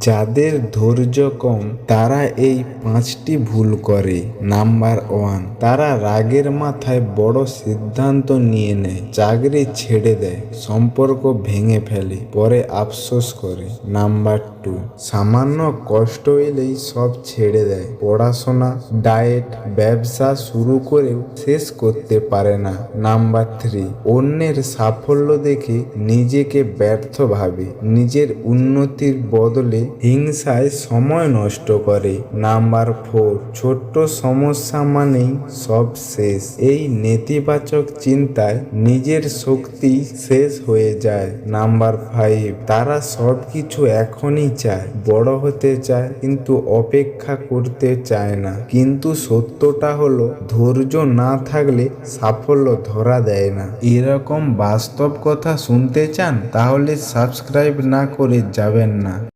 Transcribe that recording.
যাদের ধৈর্য কম, তারা এই পাঁচটি ভুল করে। নাম্বার ওয়ান, তারা রাগের মাথায় বড় সিদ্ধান্ত নিয়ে নেয়, চাকরি ছেড়ে দেয়, সম্পর্ক ভেঙে ফেলে, পরে আফসোস করে। নাম্বার টু, সামান্য কষ্ট এলেই সব ছেড়ে দেয়, পড়াশোনা, ডায়েট, ব্যবসা শুরু করেও শেষ করতে পারে না। নাম্বার থ্রি, অন্যের সাফল্য দেখে নিজেকে ব্যর্থ ভাবে, নিজের উন্নতির বদলে হিংসায় সময় নষ্ট করে। নাম্বার ফোর, ছোট্ট সমস্যা মানেই সব শেষ। এই নেতিবাচক চিন্তায় নিজের শক্তি শেষ হয়ে যায়। নাম্বার ফাইভ, তারা সব কিছু এখনই চায়। বড় হতে চায়, কিন্তু অপেক্ষা করতে চায় না। কিন্তু সত্যটা হলো, ধৈর্য না থাকলে সাফল্য ধরা দেয় না। এরকম বাস্তব কথা শুনতে চান, তাহলে সাবস্ক্রাইব না করে যাবেন না।